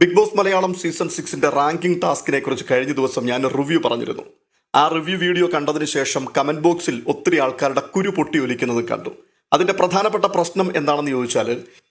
Big boss Malayalam season സിക്സിന്റെ ranking ടാസ്കിനെ കുറിച്ച് കഴിഞ്ഞ ദിവസം ഞാൻ റിവ്യൂ പറഞ്ഞിരുന്നു. ആ റിവ്യൂ വീഡിയോ കണ്ടതിന് ശേഷം കമന്റ് ബോക്സിൽ ഒത്തിരി ആൾക്കാരുടെ കുരു പൊട്ടി ഒലിക്കുന്നത് കണ്ടു. അതിന്റെ പ്രധാനപ്പെട്ട പ്രശ്നം എന്താണെന്ന് ചോദിച്ചാൽ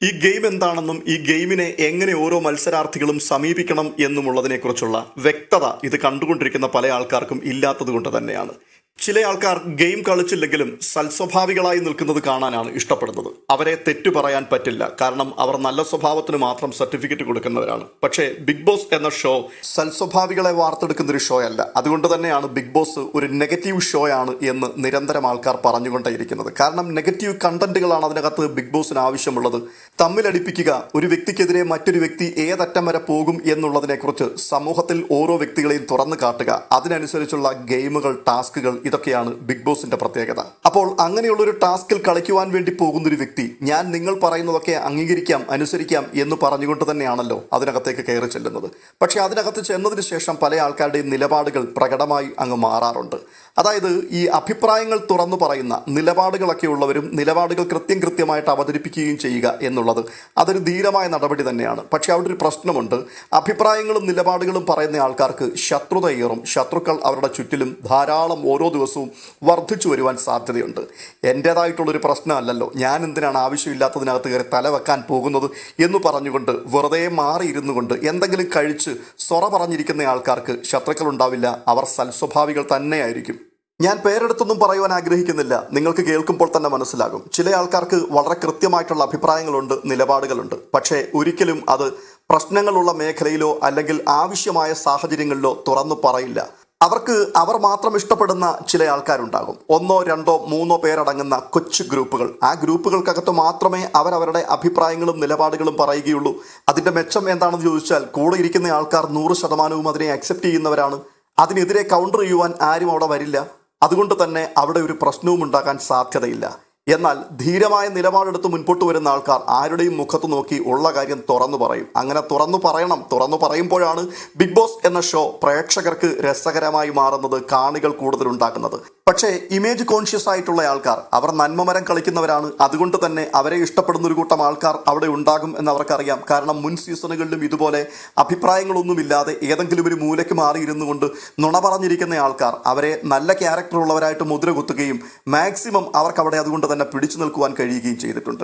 ഈ ഗെയിം എന്താണെന്നും ഈ ഗെയിമിനെ എങ്ങനെ ഓരോ മത്സരാർത്ഥികളും സമീപിക്കണം എന്നുമുള്ളതിനെക്കുറിച്ചുള്ള വ്യക്തത ഇത് കണ്ടുകൊണ്ടിരിക്കുന്ന പല ആൾക്കാർക്കും ഇല്ലാത്തത് കൊണ്ട് തന്നെയാണ്. ചില ആൾക്കാർ ഗെയിം കളിച്ചില്ലെങ്കിലും സൽസ്വഭാവികളായി നിൽക്കുന്നത് കാണാനാണ് ഇഷ്ടപ്പെടുന്നത്. അവരെ തെറ്റു പറയാൻ പറ്റില്ല. കാരണം അവർ നല്ല സ്വഭാവത്തിന് മാത്രം സർട്ടിഫിക്കറ്റ് കൊടുക്കുന്നവരാണ്. പക്ഷേ ബിഗ് ബോസ് എന്ന ഷോ സൽസ്വഭാവികളെ വാർത്തെടുക്കുന്ന ഒരു ഷോ അല്ല. അതുകൊണ്ട് തന്നെയാണ് ബിഗ് ബോസ് ഒരു നെഗറ്റീവ് ഷോ ആണ് എന്ന് നിരന്തരം ആൾക്കാർ പറഞ്ഞുകൊണ്ടേയിരിക്കുന്നത്. കാരണം നെഗറ്റീവ് കണ്ടന്റുകളാണ് അതിനകത്ത് ബിഗ് ബോസിന് ആവശ്യമുള്ളത്. തമ്മിലടിപ്പിക്കുക ഒരു വ്യക്തിക്കെതിരെ മറ്റൊരു വ്യക്തി ഏതറ്റം വരെ പോകും എന്നുള്ളതിനെക്കുറിച്ച് സമൂഹത്തിൽ ഓരോ വ്യക്തികളെയും തുറന്നു കാട്ടുക. അതിനനുസരിച്ചുള്ള ഗെയിമുകൾ ടാസ്കുകൾ ഇതൊക്കെയാണ് ബിഗ് ബോസിന്റെ പ്രത്യേകത. അപ്പോൾ അങ്ങനെയുള്ള ഒരു ടാസ്കിൽ കളിക്കുവാൻ വേണ്ടി പോകുന്ന ഒരു വ്യക്തി ഞാൻ നിങ്ങൾ പറയുന്നതൊക്കെ അംഗീകരിക്കാം അനുസരിക്കാം എന്ന് പറഞ്ഞുകൊണ്ട് തന്നെയാണല്ലോ അതിനകത്തേക്ക് കയറി ചെല്ലുന്നത്. പക്ഷേ അതിനകത്ത് ചെന്നതിന് ശേഷം പല ആൾക്കാരുടെയും നിലപാടുകൾ പ്രകടമായി അങ്ങ് മാറാറുണ്ട്. അതായത് ഈ അഭിപ്രായങ്ങൾ തുറന്നു പറയുന്ന നിലപാടുകളൊക്കെ ഉള്ളവരും നിലപാടുകൾ കൃത്യം കൃത്യമായിട്ട് അവതരിപ്പിക്കുകയും ചെയ്യുക എന്നുള്ളത് അതൊരു ധീരമായ നടപടി തന്നെയാണ്. പക്ഷേ അവിടെ ഒരു പ്രശ്നമുണ്ട്. അഭിപ്രായങ്ങളും നിലപാടുകളും പറയുന്ന ആൾക്കാർക്ക് ശത്രുതയേറും ശത്രുക്കൾ അവരുടെ ചുറ്റിലും ധാരാളം ഓരോ ദിവസവും വർദ്ധിച്ചു വരുവാൻ സാധ്യതയുണ്ട്. എന്റേതായിട്ടുള്ളൊരു പ്രശ്നമല്ലല്ലോ. ഞാൻ എന്തിനാണ് ആവശ്യമില്ലാത്തതിനകത്ത് കയറി തല വെക്കാൻ പോകുന്നത് എന്ന് പറഞ്ഞുകൊണ്ട് വെറുതെ മാറിയിരുന്നു കൊണ്ട് എന്തെങ്കിലും കഴിച്ച് സൊറ പറഞ്ഞിരിക്കുന്ന ആൾക്കാർക്ക് ശത്രുക്കൾ ഉണ്ടാവില്ല. അവർ സൽസ്വഭാവികൾ തന്നെയായിരിക്കും. ഞാൻ പേരെടുത്തൊന്നും പറയുവാൻ ആഗ്രഹിക്കുന്നില്ല. നിങ്ങൾക്ക് കേൾക്കുമ്പോൾ തന്നെ മനസ്സിലാകും. ചില ആൾക്കാർക്ക് വളരെ കൃത്യമായിട്ടുള്ള അഭിപ്രായങ്ങളുണ്ട് നിലപാടുകളുണ്ട്. പക്ഷേ ഒരിക്കലും അത് പ്രശ്നങ്ങളുള്ള മേഖലയിലോ അല്ലെങ്കിൽ ആവശ്യമായ സാഹചര്യങ്ങളിലോ തുറന്നു പറയില്ല. അവർക്ക് അവർ മാത്രം ഇഷ്ടപ്പെടുന്ന ചില ആൾക്കാരുണ്ടാകും. ഒന്നോ രണ്ടോ മൂന്നോ പേരടങ്ങുന്ന കൊച്ചു ഗ്രൂപ്പുകൾ. ആ ഗ്രൂപ്പുകൾക്കകത്ത് മാത്രമേ അവരവരുടെ അഭിപ്രായങ്ങളും നിലപാടുകളും പറയുകയുള്ളൂ. അതിന്റെ മെച്ചം എന്താണെന്ന് ചോദിച്ചാൽ കൂടെ ഇരിക്കുന്ന ആൾക്കാർ നൂറ് ശതമാനവും അതിനെ അക്സെപ്റ്റ് ചെയ്യുന്നവരാണ്. അതിനെതിരെ കൗണ്ടർ ചെയ്യുവാൻ ആരും അവിടെ വരില്ല. അതുകൊണ്ട് തന്നെ അവിടെ ഒരു പ്രശ്നവും ഉണ്ടാകാൻ സാധ്യതയില്ല. എന്നാൽ ധീരമായ നിലപാടെടുത്ത് മുൻപോട്ട് വരുന്ന ആൾക്കാർ ആരുടെയും മുഖത്ത് നോക്കി ഉള്ള കാര്യം തുറന്നു പറയും. അങ്ങനെ തുറന്നു പറയണം. തുറന്നു പറയുമ്പോഴാണ് ബിഗ് ബോസ് എന്ന ഷോ പ്രേക്ഷകർക്ക് രസകരമായി മാറുന്നത് കാണികൾ കൂടുതൽ ഉണ്ടാക്കുന്നത്. പക്ഷേ ഇമേജ് കോൺഷ്യസ് ആയിട്ടുള്ള ആൾക്കാർ അവർ നന്മമരം കളിക്കുന്നവരാണ്. അതുകൊണ്ട് തന്നെ അവരെ ഇഷ്ടപ്പെടുന്ന ഒരു കൂട്ടം ആൾക്കാർ അവിടെ ഉണ്ടാകും എന്ന് അവർക്കറിയാം. കാരണം മുൻ സീസണുകളിലും ഇതുപോലെ അഭിപ്രായങ്ങളൊന്നുമില്ലാതെ ഏതെങ്കിലും ഒരു മൂലയ്ക്ക് മാറിയിരുന്നു കൊണ്ട് നുണ പറഞ്ഞിരിക്കുന്ന ആൾക്കാർ അവരെ നല്ല ക്യാരക്ടർ ഉള്ളവരായിട്ട് മുദ്ര കുത്തുകയും മാക്സിമം അവർക്ക് അവിടെ അതുകൊണ്ട് തന്നെ പിടിച്ചു നിൽക്കുവാൻ കഴിയുകയും ചെയ്തിട്ടുണ്ട്.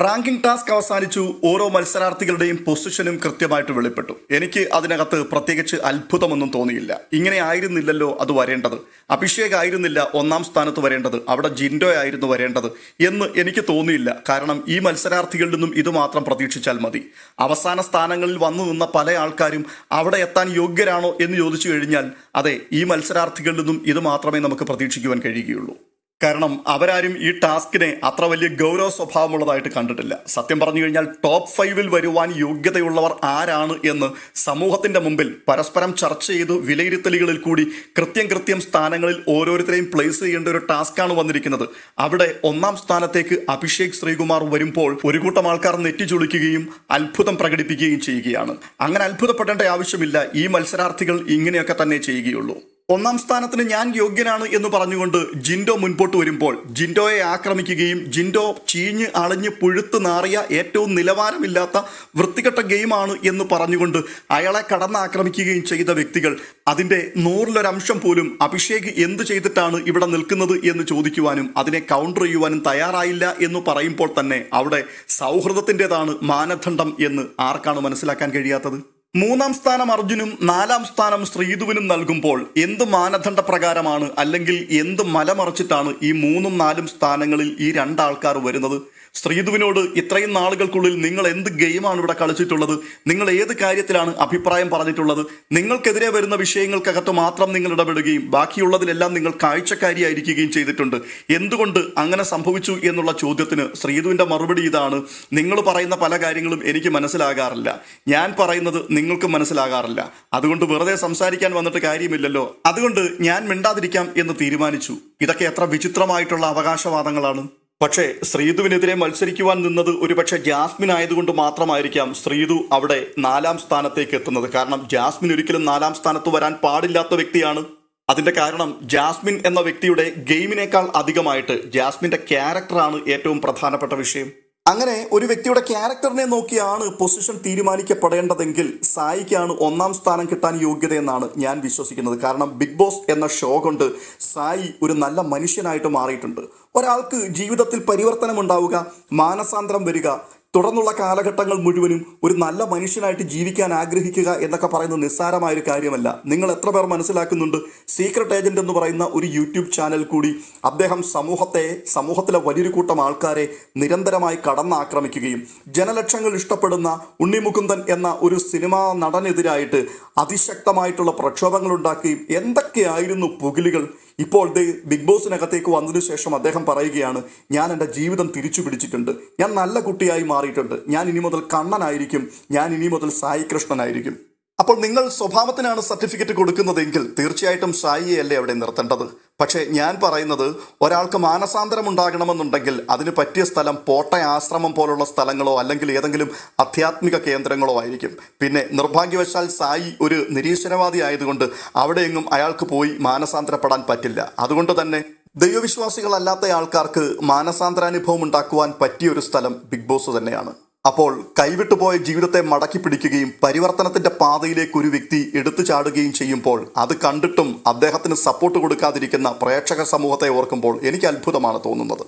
റാങ്കിംഗ് ടാസ്ക് അവസാനിച്ചു. ഓരോ മത്സരാർത്ഥികളുടെയും പൊസിഷനും കൃത്യമായിട്ട് വെളിപ്പെട്ടു. എനിക്ക് അതിനകത്ത് പ്രത്യേകിച്ച് അത്ഭുതമൊന്നും തോന്നിയില്ല. ഇങ്ങനെ ആയിരുന്നില്ലല്ലോ അത് വരേണ്ടത്. അഭിഷേക് ആയിരുന്നില്ല ഒന്നാം സ്ഥാനത്ത് വരേണ്ടത്. അവിടെ ജിൻഡോ ആയിരുന്നു വരേണ്ടത് എന്ന് എനിക്ക് തോന്നിയില്ല. കാരണം ഈ മത്സരാർത്ഥികളിൽ നിന്നും ഇതുമാത്രം പ്രതീക്ഷിച്ചാൽ മതി. അവസാന സ്ഥാനങ്ങളിൽ വന്നു നിന്ന പല ആൾക്കാരും അവിടെ എത്താൻ യോഗ്യരാണോ എന്ന് ചോദിച്ചു കഴിഞ്ഞാൽ അതെ ഈ മത്സരാർത്ഥികളിൽ നിന്നും ഇത് മാത്രമേ നമുക്ക് പ്രതീക്ഷിക്കുവാൻ കഴിയുകയുള്ളൂ. കാരണം അവരാരും ഈ ടാസ്കിനെ അത്ര വലിയ ഗൗരവ സ്വഭാവമുള്ളതായിട്ട് കണ്ടിട്ടില്ല. സത്യം പറഞ്ഞു കഴിഞ്ഞാൽ ടോപ്പ് ഫൈവിൽ വരുവാൻ യോഗ്യതയുള്ളവർ ആരാണ് എന്ന് സമൂഹത്തിന്റെ മുമ്പിൽ പരസ്പരം ചർച്ച ചെയ്ത് വിലയിരുത്തലുകളിൽ കൂടി കൃത്യം കൃത്യം സ്ഥാനങ്ങളിൽ ഓരോരുത്തരെയും പ്ലേസ് ചെയ്യേണ്ട ഒരു ടാസ്ക്കാണ് വന്നിരിക്കുന്നത്. അവിടെ ഒന്നാം സ്ഥാനത്തേക്ക് അഭിഷേക് ശ്രീകുമാർ വരുമ്പോൾ ഒരു കൂട്ടം ആൾക്കാർ നെറ്റി ചുളിക്കുകയും അത്ഭുതം പ്രകടിപ്പിക്കുകയും ചെയ്യുകയാണ്. അങ്ങനെ അത്ഭുതപ്പെടേണ്ട ആവശ്യമില്ല. ഈ മത്സരാർത്ഥികൾ ഇങ്ങനെയൊക്കെ തന്നെ ചെയ്യുകയുള്ളൂ. ഒന്നാം സ്ഥാനത്തിന് ഞാൻ യോഗ്യനാണ് എന്ന് പറഞ്ഞുകൊണ്ട് ജിൻഡോ മുൻപോട്ട് വരുമ്പോൾ ജിൻഡോയെ ആക്രമിക്കുകയും ജിൻഡോ ചീഞ്ഞ് അളഞ്ഞ് പുഴുത്ത് നാറിയ ഏറ്റവും നിലവാരമില്ലാത്ത വൃത്തികെട്ട ഗെയിമാണ് എന്ന് പറഞ്ഞുകൊണ്ട് അയാളെ കടന്നാക്രമിക്കുകയും ചെയ്ത വ്യക്തികൾ അതിന്റെ നൂറിലൊരംശം പോലും അഭിഷേക് എന്ത് ചെയ്തിട്ടാണ് ഇവിടെ നിൽക്കുന്നത് എന്ന് ചോദിക്കുവാനും അതിനെ കൗണ്ടർ ചെയ്യുവാനും തയ്യാറായില്ല എന്ന് പറയുമ്പോൾ തന്നെ അവിടെ സൗഹൃദത്തിന്റെതാണ് മാനദണ്ഡം എന്ന് ആർക്കാണ് മനസ്സിലാക്കാൻ കഴിയാത്തത്? മൂന്നാം സ്ഥാനം അർജുനും നാലാം സ്ഥാനം ശ്രീധുവിനും നൽകുമ്പോൾ എന്ത് മാനദണ്ഡ പ്രകാരമാണ് അല്ലെങ്കിൽ എന്ത് മലമറിച്ചിട്ടാണ് ഈ മൂന്നും നാലും സ്ഥാനങ്ങളിൽ ഈ രണ്ടാൾക്കാർ വരുന്നത്? ശ്രീധുവിനോട് ഇത്രയും നാളുകൾക്കുള്ളിൽ നിങ്ങൾ എന്ത് ഗെയിമാണ് ഇവിടെ കളിച്ചിട്ടുള്ളത്? നിങ്ങൾ ഏത് കാര്യത്തിലാണ് അഭിപ്രായം പറഞ്ഞിട്ടുള്ളത്? നിങ്ങൾക്കെതിരെ വരുന്ന വിഷയങ്ങൾക്കകത്ത് മാത്രം നിങ്ങൾ ഇടപെടുകയും ബാക്കിയുള്ളതിലെല്ലാം നിങ്ങൾ കാഴ്ചക്കാരിയായിരിക്കുകയും ചെയ്തിട്ടുണ്ട്. എന്തുകൊണ്ട് അങ്ങനെ സംഭവിച്ചു എന്നുള്ള ചോദ്യത്തിന് ശ്രീധുവിന്റെ മറുപടി ഇതാണ്. നിങ്ങൾ പറയുന്ന പല കാര്യങ്ങളും എനിക്ക് മനസ്സിലാകാറില്ല. ഞാൻ പറയുന്നത് നിങ്ങൾക്ക് മനസ്സിലാകാറില്ല. അതുകൊണ്ട് വെറുതെ സംസാരിക്കാൻ വന്നിട്ട് കാര്യമില്ലല്ലോ. അതുകൊണ്ട് ഞാൻ മിണ്ടാതിരിക്കാം എന്ന് തീരുമാനിച്ചു. ഇതൊക്കെ എത്ര വിചിത്രമായിട്ടുള്ള അവകാശവാദങ്ങളാണ്. പക്ഷേ ശ്രീധുവിനെതിരെ മത്സരിക്കുവാൻ നിന്നത് ഒരുപക്ഷെ ജാസ്മിൻ ആയതുകൊണ്ട് മാത്രമായിരിക്കാം ശ്രീധു അവിടെ നാലാം സ്ഥാനത്തേക്ക് എത്തുന്നത്. കാരണം ജാസ്മിൻ ഒരിക്കലും നാലാം സ്ഥാനത്ത് വരാൻ പാടില്ലാത്ത വ്യക്തിയാണ്. അതിന്റെ കാരണം ജാസ്മിൻ എന്ന വ്യക്തിയുടെ ഗെയിമിനേക്കാൾ അധികമായിട്ട് ജാസ്മിന്റെ ക്യാരക്ടറാണ് ഏറ്റവും പ്രധാനപ്പെട്ട വിഷയം. അങ്ങനെ ഒരു വ്യക്തിയുടെ ക്യാരക്ടറിനെ നോക്കിയാണ് പൊസിഷൻ തീരുമാനിക്കപ്പെടേണ്ടതെങ്കിൽ സായിക്കാണ് ഒന്നാം സ്ഥാനം കിട്ടാൻ യോഗ്യതയെന്നാണ് ഞാൻ വിശ്വസിക്കുന്നത്. കാരണം ബിഗ് ബോസ് എന്ന ഷോ കൊണ്ട് സായി ഒരു നല്ല മനുഷ്യനായിട്ട് മാറിയിട്ടുണ്ട്. ഒരാൾക്ക് ജീവിതത്തിൽ പരിവർത്തനം ഉണ്ടാവുക മാനസാന്തരം വരിക തുടർന്നുള്ള കാലഘട്ടങ്ങൾ മുഴുവനും ഒരു നല്ല മനുഷ്യനായിട്ട് ജീവിക്കാൻ ആഗ്രഹിക്കുക എന്നൊക്കെ പറയുന്നത് നിസ്സാരമായൊരു കാര്യമല്ല. നിങ്ങൾ എത്ര പേർ മനസ്സിലാക്കുന്നുണ്ട്? സീക്രട്ട് ഏജന്റ് എന്ന് പറയുന്ന ഒരു യൂട്യൂബ് ചാനൽ കൂടി അദ്ദേഹം സമൂഹത്തെ സമൂഹത്തിലെ വലിയൊരു കൂട്ടം ആൾക്കാരെ നിരന്തരമായി കടന്നാക്രമിക്കുകയും ജനലക്ഷങ്ങൾ ഇഷ്ടപ്പെടുന്ന ഉണ്ണിമുകുന്ദൻ എന്ന ഒരു സിനിമാ നടനെതിരായിട്ട് അതിശക്തമായിട്ടുള്ള പ്രക്ഷോഭങ്ങൾ ഉണ്ടാക്കുകയും എന്തൊക്കെയായിരുന്നു പുകിലുകൾ? ഇപ്പോൾ ബിഗ് ബോസിനകത്തേക്ക് വന്നതിനു ശേഷം അദ്ദേഹം പറയുകയാണ് ഞാൻ എന്റെ ജീവിതം തിരിച്ചു പിടിച്ചിട്ടുണ്ട്. ഞാൻ നല്ല കുട്ടിയായി മാറിയിട്ടുണ്ട്. ഞാൻ ഇനി മുതൽ കണ്ണനായിരിക്കും. ഞാൻ ഇനി മുതൽ സായി കൃഷ്ണനായിരിക്കും. അപ്പോൾ നിങ്ങൾ സ്വഭാവത്തിനാണ് സർട്ടിഫിക്കറ്റ് കൊടുക്കുന്നതെങ്കിൽ തീർച്ചയായിട്ടും സായിയെ അല്ലേ അവിടെ നിർത്തേണ്ടത്? പക്ഷേ ഞാൻ പറയുന്നത് ഒരാൾക്ക് മാനസാന്തരം ഉണ്ടാകണമെന്നുണ്ടെങ്കിൽ അതിന് പറ്റിയ സ്ഥലം പോട്ട ആശ്രമം പോലുള്ള സ്ഥലങ്ങളോ അല്ലെങ്കിൽ ഏതെങ്കിലും അധ്യാത്മിക കേന്ദ്രങ്ങളോ ആയിരിക്കും. പിന്നെ നിർഭാഗ്യവശാൽ സായി ഒരു നിരീശ്വരവാദി ആയതുകൊണ്ട് അവിടെയെങ്ങും അയാൾക്ക് പോയി മാനസാന്തരപ്പെടാൻ പറ്റില്ല. അതുകൊണ്ട് തന്നെ ദൈവവിശ്വാസികളല്ലാത്ത ആൾക്കാർക്ക് മാനസാന്തരാനുഭവം ഉണ്ടാക്കുവാൻ പറ്റിയ ഒരു സ്ഥലം ബിഗ് ബോസ് തന്നെയാണ്. അപ്പോൾ കൈവിട്ടുപോയ ജീവിതത്തെ മടക്കി പിടിക്കുകയും പരിവർത്തനത്തിന്റെ പാതയിലേക്ക് ഒരു വ്യക്തി എടുത്തു ചാടുകയും ചെയ്യുമ്പോൾ അത് കണ്ടിട്ടും അദ്ദേഹത്തിന് സപ്പോർട്ട് കൊടുക്കാതിരിക്കുന്ന പ്രേക്ഷക സമൂഹത്തെ ഓർക്കുമ്പോൾ എനിക്ക് അത്ഭുതമാണ് തോന്നുന്നത്.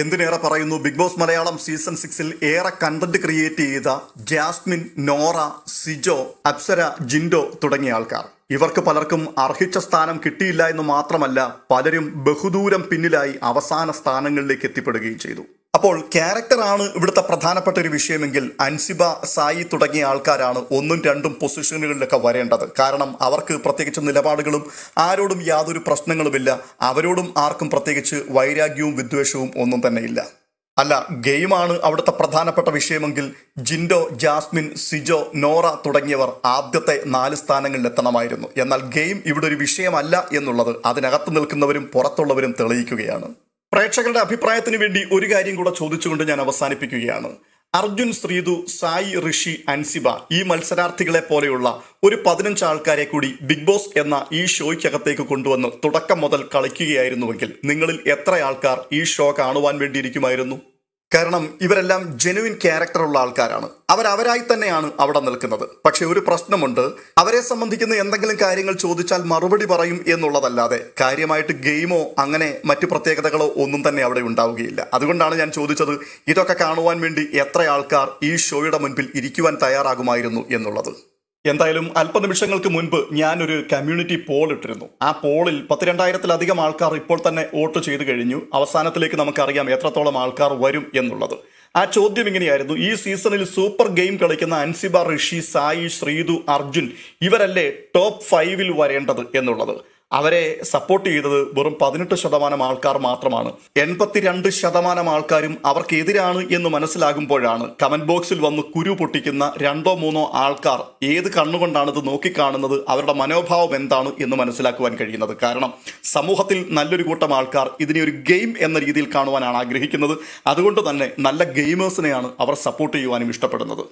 എന്തിനേറെ പറയുന്നു? ബിഗ് ബോസ് മലയാളം സീസൺ സിക്സിൽ ഏറെ കണ്ടന്റ് ക്രിയേറ്റ് ചെയ്ത ജാസ്മിൻ നോറ സിജോ അപ്സര ജിൻഡോ തുടങ്ങിയ ആൾക്കാർ. ഇവർക്ക് പലർക്കും അർഹിച്ച സ്ഥാനം കിട്ടിയില്ല എന്ന് മാത്രമല്ല പലരും ബഹുദൂരം പിന്നിലായി അവസാന സ്ഥാനങ്ങളിലേക്ക് എത്തിപ്പെടുകയും ചെയ്തു. അപ്പോൾ ക്യാരക്ടറാണ് ഇവിടുത്തെ പ്രധാനപ്പെട്ട ഒരു വിഷയമെങ്കിൽ അൻസിബ സായി തുടങ്ങിയ ആൾക്കാരാണ് ഒന്നും രണ്ടും പൊസിഷനുകളിലൊക്കെ വരേണ്ടത്. കാരണം അവർക്ക് പ്രത്യേകിച്ച് നിലപാടുകളും ആരോടും യാതൊരു പ്രശ്നങ്ങളുമില്ല. അവരോടും ആർക്കും പ്രത്യേകിച്ച് വൈരാഗ്യവും വിദ്വേഷവും ഒന്നും തന്നെയില്ല അല്ല ഗെയിമാണ് അവിടുത്തെ പ്രധാനപ്പെട്ട വിഷയമെങ്കിൽ ജിൻഡോ ജാസ്മിൻ സിജോ നോറ തുടങ്ങിയവർ ആദ്യത്തെ നാല് സ്ഥാനങ്ങളിൽ എത്തണമായിരുന്നു എന്നാൽ ഗെയിം ഇവിടെ ഒരു വിഷയമല്ല എന്നുള്ളത് അതിനകത്ത് നിൽക്കുന്നവരും പുറത്തുള്ളവരും തെളിയിക്കുകയാണ്. പ്രേക്ഷകരുടെ അഭിപ്രായത്തിന് വേണ്ടി ഒരു കാര്യം കൂടെ ചോദിച്ചുകൊണ്ട് ഞാൻ അവസാനിപ്പിക്കുകയാണ്. അർജുൻ ശ്രീതു സായി ഋഷി അൻസിബ ഈ മത്സരാർത്ഥികളെ പോലെയുള്ള ഒരു പതിനഞ്ച് ആൾക്കാരെ കൂടി ബിഗ് ബോസ് എന്ന ഈ ഷോയ്ക്കകത്തേക്ക് കൊണ്ടുവന്ന് തുടക്കം മുതൽ കളിക്കുകയായിരുന്നുവെങ്കിൽ നിങ്ങളിൽ എത്ര ആൾക്കാർ ഈ ഷോ കാണുവാൻ വേണ്ടിയിരിക്കുമായിരുന്നു? കാരണം ഇവരെല്ലാം ജെനുവിൻ ക്യാരക്ടറുള്ള ആൾക്കാരാണ്. അവരവരായി തന്നെയാണ് അവിടെ നിൽക്കുന്നത്. പക്ഷെ ഒരു പ്രശ്നമുണ്ട്. അവരെ സംബന്ധിക്കുന്ന എന്തെങ്കിലും കാര്യങ്ങൾ ചോദിച്ചാൽ മറുപടി പറയും എന്നുള്ളതല്ലാതെ കാര്യമായിട്ട് ഗെയിമോ അങ്ങനെ മറ്റു പ്രത്യേകതകളോ ഒന്നും തന്നെ അവിടെ ഉണ്ടാവുകയില്ല. അതുകൊണ്ടാണ് ഞാൻ ചോദിച്ചത് ഇതൊക്കെ കാണുവാൻ വേണ്ടി എത്ര ആൾക്കാർ ഈ ഷോയുടെ മുൻപിൽ ഇരിക്കുവാൻ തയ്യാറാകുമായിരുന്നു എന്നുള്ളത്. എന്തായാലും അല്പനിമിഷങ്ങൾക്ക് മുൻപ് ഞാനൊരു കമ്മ്യൂണിറ്റി പോൾ ഇട്ടിരുന്നു. ആ പോളിൽ പത്തിരണ്ടായിരത്തിലധികം ആൾക്കാർ ഇപ്പോൾ തന്നെ വോട്ട് ചെയ്തു കഴിഞ്ഞു. അവസാനത്തിലേക്ക് നമുക്കറിയാം എത്രത്തോളം ആൾക്കാർ വരും എന്നുള്ളത്. ആ ചോദ്യം ഇങ്ങനെയായിരുന്നു. ഈ സീസണിൽ സൂപ്പർ ഗെയിം കളിക്കുന്ന അൻസിബ ഋഷി സായി ശ്രീതു അർജുൻ ഇവരല്ലേ ടോപ്പ് ഫൈവിൽ വരേണ്ടത് എന്നുള്ളത്. അവരെ സപ്പോർട്ട് ചെയ്തത് വെറും പതിനെട്ട് ശതമാനം ആൾക്കാർ മാത്രമാണ്. എൺപത്തിരണ്ട് ശതമാനം ആൾക്കാരും അവർക്കെതിരാണ് എന്ന് മനസ്സിലാകുമ്പോഴാണ് കമന്റ് ബോക്സിൽ വന്ന് കുരു പൊട്ടിക്കുന്ന രണ്ടോ മൂന്നോ ആൾക്കാർ ഏത് കണ്ണുകൊണ്ടാണ് ഇത് നോക്കിക്കാണുന്നത് അവരുടെ മനോഭാവം എന്താണ് എന്ന് മനസ്സിലാക്കുവാൻ കഴിയുന്നത്. കാരണം സമൂഹത്തിൽ നല്ലൊരു കൂട്ടം ആൾക്കാർ ഇതിനെ ഒരു ഗെയിം എന്ന രീതിയിൽ കാണുവാനാണ് ആഗ്രഹിക്കുന്നത്. അതുകൊണ്ട് തന്നെ നല്ല ഗെയിമേഴ്സിനെയാണ് അവർ സപ്പോർട്ട് ചെയ്യുവാനും ഇഷ്ടപ്പെടുന്നത്.